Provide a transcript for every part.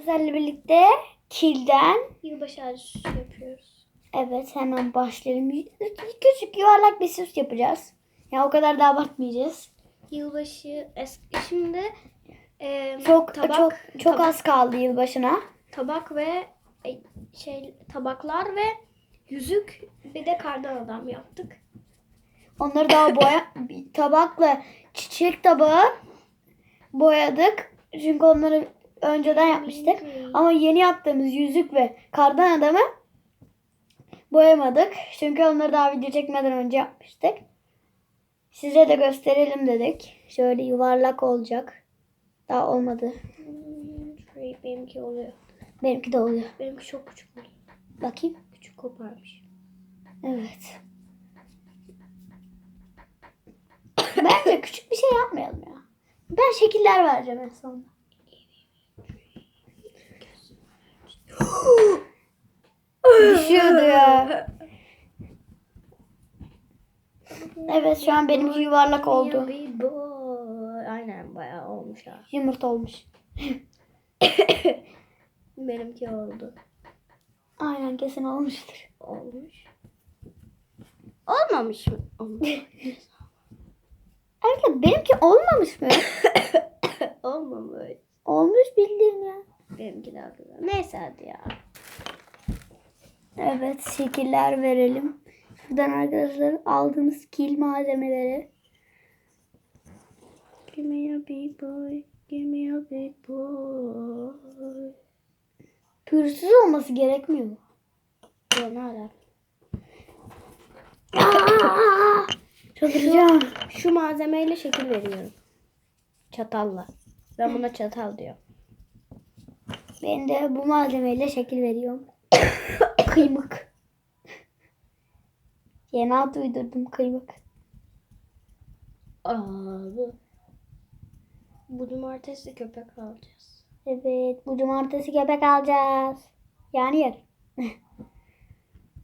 Sizlerle birlikte kilden Yılbaşı ağacı yapıyoruz. evet hemen başlayalım. Küçük yuvarlak bir süs yapacağız. Ya o kadar da abartmayacağız. Yılbaşı eski şimdi e, Çok tabak, çok çok tabak, az kaldı yılbaşına. tabak ve e, şey tabaklar ve yüzük bir de kardan adam yaptık. Onları daha boya tabakla çiçek tabağı boyadık. Çünkü onları önceden yapmıştık. Ama yeni yaptığımız yüzük ve kardan adamı boyamadık. Çünkü onları daha video çekmeden önce yapmıştık. Size de gösterelim dedik. Şöyle yuvarlak olacak. Daha olmadı. Benimki oluyor. Benimki de oluyor. Benimki çok küçük. Bakayım. Küçük koparmış. Evet. Bence küçük bir şey yapmayalım ya. Ben şekiller vereceğim en sonunda. Düşüyordu ya. Evet şu an benimki yuvarlak oldu. Aynen bayağı olmuş ha. Yumurta olmuş. Benimki oldu. Aynen kesin olmuştur. Olmuş. Olmamış mı? Olmuş. Evet benimki olmamış mı? Olmamış. Olmuş bildiğin ya. Benimki daha güzel. Neyse hadi ya. Evet şekiller verelim. Şuradan arkadaşlar aldığımız kil malzemeleri. Give me a big boy. Give me a big boy. Pürüzsüz olması gerekmiyor mu? Ya ne alaka? Çıldıracağım. Şu malzemeyle şekil veriyorum. Çatalla. Ben buna çatal diyorum. Ben de bu malzemeyle şekil veriyorum. kıymık. Yeni ad uydurdum kıymık. Abi. Bu cumartesi köpek alacağız. Evet bu cumartesi köpek alacağız. Yani yarın.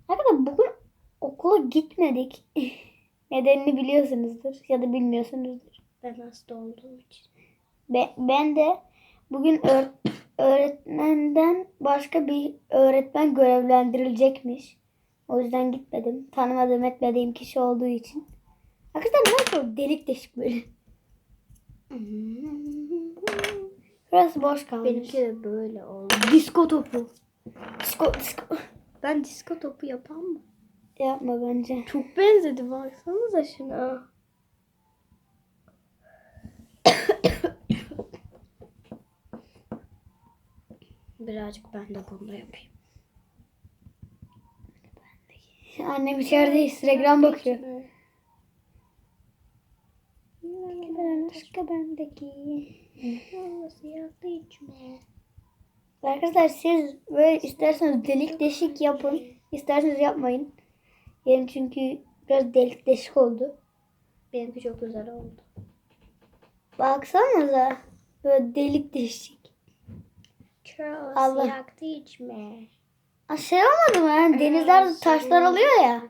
Arkadaşlar bugün okula gitmedik. Nedenini biliyorsunuzdur ya da bilmiyorsunuzdur. Ben hasta olduğum için. Ben, ben de bugün öğ- öğretmenden başka bir öğretmen görevlendirilecekmiş. O yüzden gitmedim. Tanımadığım etmediğim kişi olduğu için. Arkadaşlar ne çok delik deşik böyle. Burası boş kalmış. Benimki de böyle oldu. disko topu. Disko, disko. Ben disko topu yapan mı? Yapma bence. Çok benzedi baksanıza şuna. Birazcık ben de bunu yapayım. Annem içeride Instagram bakıyor. Aşkı bendeki. Arkadaşlar siz böyle isterseniz delik deşik yapın. isterseniz yapmayın. Yani çünkü biraz delik deşik oldu. Benimki çok güzel oldu. Baksanıza. Böyle delik deşik. Allah. yaktı içme. Aa, şey olmadı mı? Yani denizlerde taşlar oluyor ya.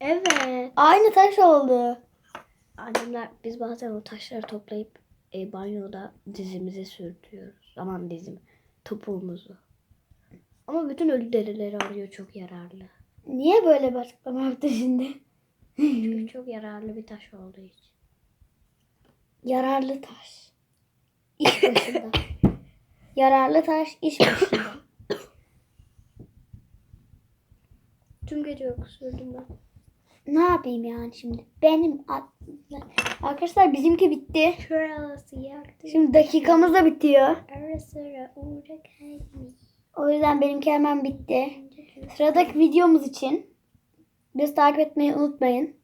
Evet. Aynı taş oldu. Annemler biz bazen o taşları toplayıp e, banyoda dizimize sürtüyoruz. Aman dizim. Topuğumuzu. Ama bütün ölü derileri arıyor çok yararlı. Niye böyle bir açıklama yaptı şimdi? Çünkü çok yararlı bir taş olduğu için. Yararlı taş. İş başında. Yararlı taş iş başında. Tüm gece öksürdüm ben. ne yapayım yani şimdi? Benim ad- arkadaşlar bizimki bitti. Şurası yaktı. Şimdi dakikamız da bitiyor. Ara sıra uğra. O yüzden benimki hemen bitti. Sıradaki videomuz için bizi takip etmeyi unutmayın.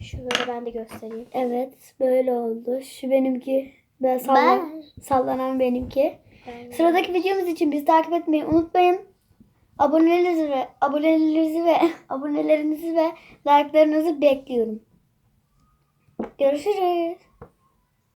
Şunları ben de göstereyim. Evet böyle oldu. Şu benimki böyle sallan, Ben- sallanan benimki. Sıradaki videomuz için bizi takip etmeyi unutmayın. Abonelerinizi ve abonelerinizi ve abonelerinizi ve like'larınızı bekliyorum. Görüşürüz.